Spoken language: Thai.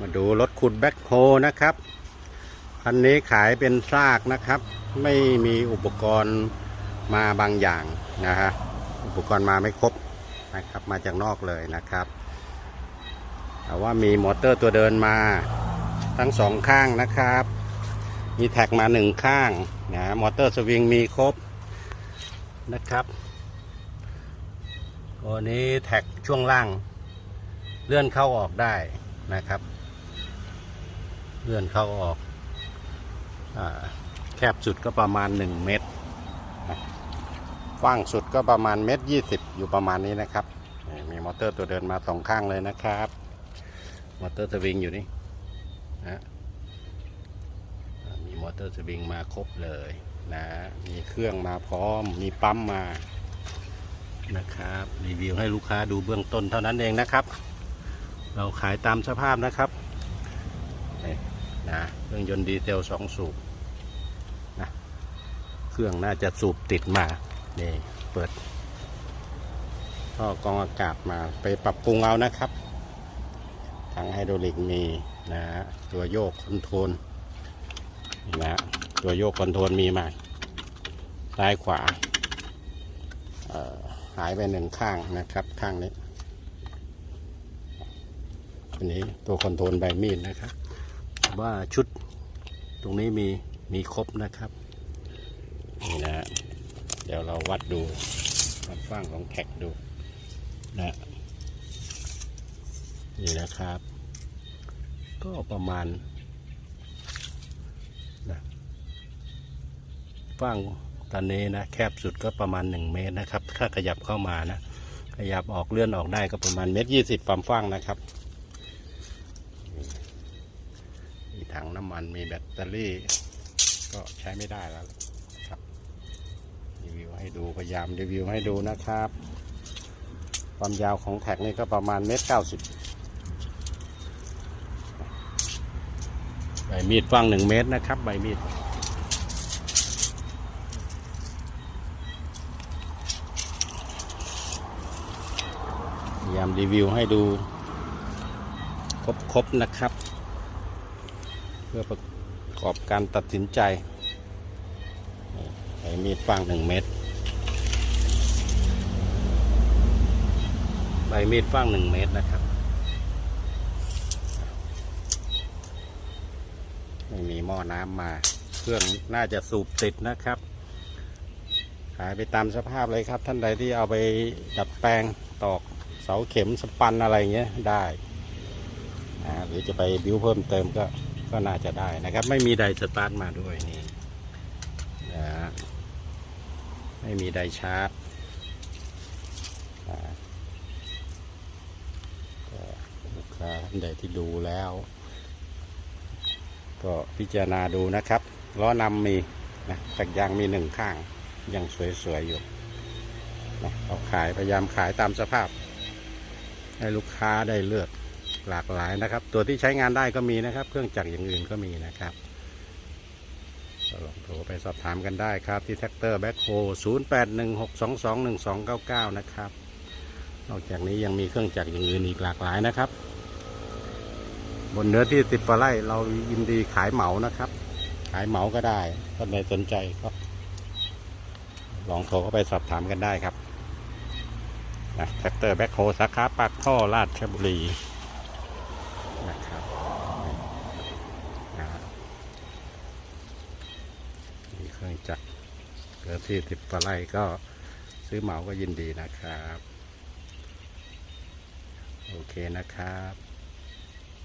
มาดูรถขุดแบ็คโฮนะครับคันนี้ขายเป็นซากนะครับ ไม่มีอุปกรณ์มาบางอย่างนะฮะอุปกรณ์มาไม่ครบนะครับ มาจากนอกเลยนะครับ แต่ว่ามีมอเตอร์ตัวเดินมาทั้งสองข้างนะครับ มีแท็กมาหนึ่งข้างนะมอเตอร์สวิงมีครบนะครับตัวนี้แท็กช่วงล่างเลื่อนเข้าออกได้นะครับ เลื่อนเข้าออกอแคบสุดก็ประมาณ 1 เมตรกว้างสุดก็ประมาณเมตรยี่สิบอยู่ประมาณนี้นะครับ มีมอเตอร์ตัวเดินมาสองข้างเลยนะครับ มอเตอร์สวิงอยู่นี่นะมีมอเตอร์สวิงมาครบเลยนะมีเครื่องมาพร้อม มีปั๊มมานะครับ รีวิวให้ลูกค้าดูเบื้องต้นเท่านั้นเองนะครับ เราขายตามสภาพนะครับ นะเครื่องยนต์ดีเซลสองสูบนะเครื่องน่าจะสูบติดมานี่เปิดท่อกองอากาศมาไปปรับปรุงเอานะครับทางไฮดรอลิกมีนะฮะตัวโยกคอนโทรลนะฮะตัวโยกคอนโทรลมีมาซ้ายขวาหายไปหนึ่งข้างนะครับข้างนี้อันนี้ตัวคอนโทรลใบมีดนะครับ ว่าชุดตรงนี้มีมีครบนะครับ นี่นะ เดี๋ยวเราวัดดูวัดฟ้างของแท็กดูนะนี่นะครับ ก็ประมาณนะฟ้างตอนนี้นะ แคบสุดก็ประมาณ 1 เมตรนะครับ ถ้าขยับเข้ามานะ ขยับออกเลื่อนออกได้ก็ประมาณเมตรยี่สิบความฟ้างนะครับ มี ถังน้ำมันมีแบตเตอรี่ ก็ใช้ไม่ได้แล้วครับรีวิวให้ดูพยายามรีวิวให้ดูนะครับ ความยาวของแท็กนี่ก็ประมาณเมตรเก้าสิบใบมีดฟังหนึ่งเมตรนะครับ ใบมีดพยายามรีวิวให้ดูครบๆนะครับ พื่อประกอบการตัดสินใจใช้มีดฟางหนึ่งเม็ดใบมีดฟางหนึ่งเม็ดนะครับ ไม่มีหม้อน้ำมา เครื่องน่าจะสูบติดนะครับ ขายไปตามสภาพเลยครับ ท่านใดที่เอาไปดัดแปลงตอกเสาเข็มสปันอะไรเงี้ยได้ หรือจะไปบิ้วเพิ่มเติมก็ ก็น่าจะได้นะครับ ไม่มีไดสตาร์ทมาด้วยนี่นะไม่มีไดชาร์จอ่าก็ลูกค้าท่านใดที่ดูแล้ว ก็พิจารณาดูนะครับล้อนำมีนะจักยางมีหนึ่งข้างยังสวยๆอยู่นะเราขายพยายามขายตามสภาพ ให้ลูกค้าได้เลือก หลากหลายนะครับ ตัวที่ใช้งานได้ก็มีนะครับ เครื่องจักรอย่างอื่นก็มีนะครับลองโทรไปสอบถามกันได้ครับ ที่แท็กเตอร์แบ็คโฮ0816221299 นะครับ นอกจากนี้ยังมีเครื่องจักรอย่างอื่นอีกหลากหลายนะครับ บนเนื้อที่สิบกว่าไร่เรายินดีขายเหมานะครับ ขายเหมาก็ได้ท่านใดสนใจก็ลองโทรเข้าไปสอบถามกันได้ครับนะแท็กเตอร์แบ็คโฮสาขาปากท่อราชบุรีนะครับนะฮะมีเครื่อง จักรเกิดที่สิบกว่าไร่ก็ซื้อเหมาก็ยินดีนะครับ โอเคนะครับ